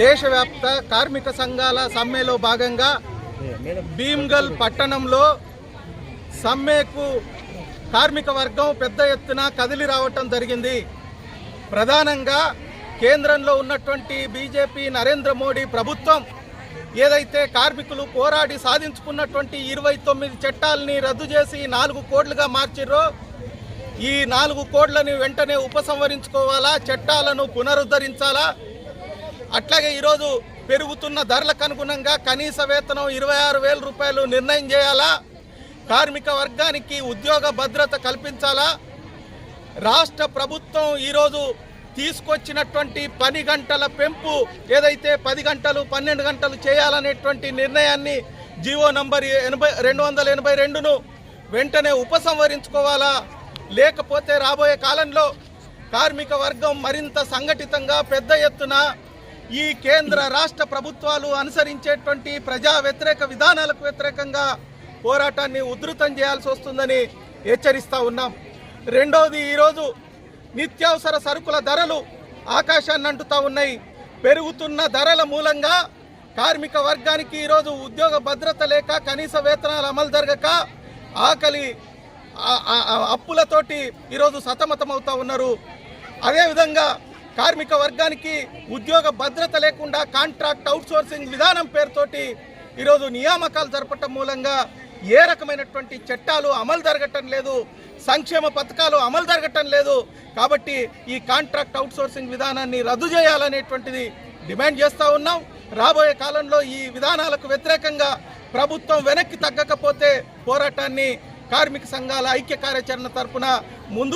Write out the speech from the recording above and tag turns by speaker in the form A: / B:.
A: దేశవ్యాప్త కార్మిక సంఘాల సమ్మెలో భాగంగా భీమ్గల్ పట్టణంలో సమ్మెకు కార్మిక వర్గం పెద్ద ఎత్తున కదిలి రావటం జరిగింది. ప్రధానంగా కేంద్రంలో ఉన్నటువంటి బీజేపీ నరేంద్ర మోడీ ప్రభుత్వం ఏదైతే కార్మికులు పోరాడి సాధించుకున్నటువంటి ఇరవై తొమ్మిది చట్టాలని రద్దు చేసి నాలుగు కోడ్లుగా మార్చిర్రో ఈ నాలుగు కోట్లని వెంటనే ఉపసంహరించుకోవాలా చట్టాలను పునరుద్ధరించాలా అట్లాగే ఈరోజు పెరుగుతున్న ధరలకు అనుగుణంగా కనీస వేతనం ఇరవై ఆరు వేల రూపాయలు నిర్ణయం చేయాలా? కార్మిక వర్గానికి ఉద్యోగ భద్రత కల్పించాలా? రాష్ట్ర ప్రభుత్వం ఈరోజు తీసుకొచ్చినటువంటి పని గంటల పెంపు ఏదైతే పది గంటలు పన్నెండు గంటలు చేయాలనేటువంటి నిర్ణయాన్ని జీవో నంబర్ ఎనభై రెండు వందల ఎనభై రెండును వెంటనే ఉపసంహరించుకోవాలా? లేకపోతే రాబోయే కాలంలో కార్మిక వర్గం మరింత సంఘటితంగా పెద్ద ఎత్తున ఈ కేంద్ర రాష్ట్ర ప్రభుత్వాలు అనుసరించేటువంటి ప్రజా వ్యతిరేక విధానాలకు వ్యతిరేకంగా పోరాటాన్ని ఉధృతం చేయాల్సి వస్తుందని హెచ్చరిస్తూ ఉన్నాం. రెండవది ఈరోజు నిత్యావసర సరుకుల ధరలు ఆకాశాన్ని అంటుతా ఉన్నాయి. పెరుగుతున్న ధరల మూలంగా కార్మిక వర్గానికి ఈరోజు ఉద్యోగ భద్రత లేక కనీస వేతనాలు అమలు జరగక ఆకలి అప్పులతోటి ఈరోజు సతమతమవుతూ ఉన్నారు. అదేవిధంగా కార్మిక వర్గానికి ఉద్యోగ భద్రత లేకుండా కాంట్రాక్ట్ అవుట్సోర్సింగ్ విధానం పేరుతోటి ఈరోజు నియామకాలు జరపటం మూలంగా ఏ రకమైనటువంటి చట్టాలు అమలు జరగటం లేదు సంక్షేమ పథకాలు అమలు జరగటం లేదు. కాబట్టి ఈ కాంట్రాక్ట్ అవుట్సోర్సింగ్ విధానాన్ని రద్దు చేయాలనేటువంటిది డిమాండ్ చేస్తూ ఉన్నాం. రాబోయే కాలంలో ఈ విధానాలకు వ్యతిరేకంగా ప్రభుత్వం వెనక్కి తగ్గకపోతే పోరాటాన్ని కార్మిక సంఘాల ఐక్య కార్యాచరణ తరపున ముందు